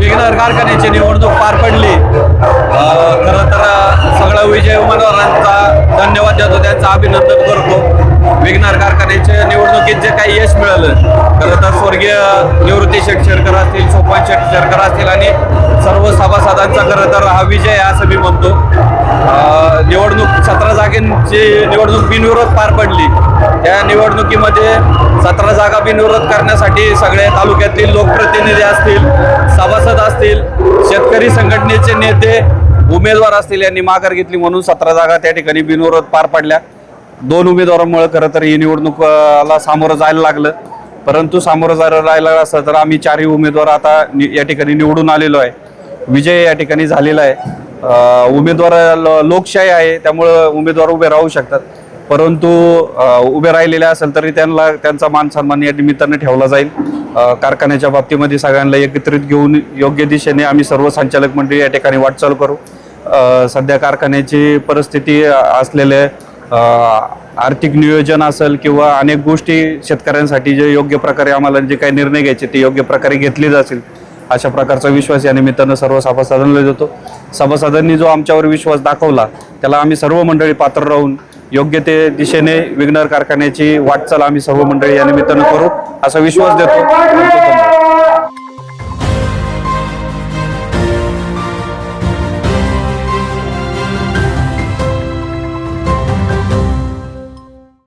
विघ्नर कारखान्याची निवडणूक पार पडली. खरं तर सगळ्या विजय उमेदवारांचा धन्यवाद देतो त्यांचं अभिनंदन करतो. विघ्नर कारखान्याच्या निवडणुकीत जे काही यश मिळालं खरं तर स्वर्गीय निवृत्ती शेटशेरकर असतील सोपान शेटशेरकर असतील आणि सर्व सभासदांचा खरं तर हा विजय आहे असं मी म्हणतो. निवडणूक सतरा जागेंची निवडणूक बिनविरोध पार पडली. त्या निवडणुकीमध्ये सतरा जागा बिनविरोध करण्यासाठी सगळ्या तालुक्यातील लोकप्रतिनिधी असतील सभा असतील शेतकरी संघटनेचे नेते उमेदवार असतील यांनी माघार घेतली म्हणून सतरा जागा त्या ठिकाणी बिनविरोध पार पडल्या. दोन उमेदवारांमुळे खरं तर ही निवडणुकाला सामोरं जायला लागलं. परंतु सामोरं जायला राहिलं असं तर आम्ही चारही उमेदवार आता या ठिकाणी निवडून आलेलो आहे. विजय या ठिकाणी झालेला आहे. उमेदवार लोकशाही आहे त्यामुळं उमेदवार उभे राहू शकतात. परंतु उभे राहिलेले असेल तरी त्यांना त्यांचा मान सन्मान या निमित्तानं ठेवला जाईल. कारखान्याच्या बाबतीमध्ये सगळ्यांना एकत्रित घेऊन योग्य दिशेने आम्ही सर्व संचालक मंडळी या ठिकाणी वाटचाल करू. सध्या कारखान्याची परिस्थिती असलेले आर्थिक नियोजन असेल किंवा अनेक गोष्टी शेतकऱ्यांसाठी जे योग्य प्रकारे आम्हाला जे काही निर्णय घ्यायचे ते योग्य प्रकारे घेतले जातील अशा प्रकारचा विश्वास या निमित्तानं सर्व सभासदांना देतो. सभासदांनी जो आमच्यावर विश्वास दाखवला त्याला आम्ही सर्व मंडळी पात्र राहून योग्य ते दिशेने विघ्नर कारखान्याची वाटचाल आम्ही सर्व मंडळी या निमित्तानं करू असा विश्वास देतो धन्यवाद.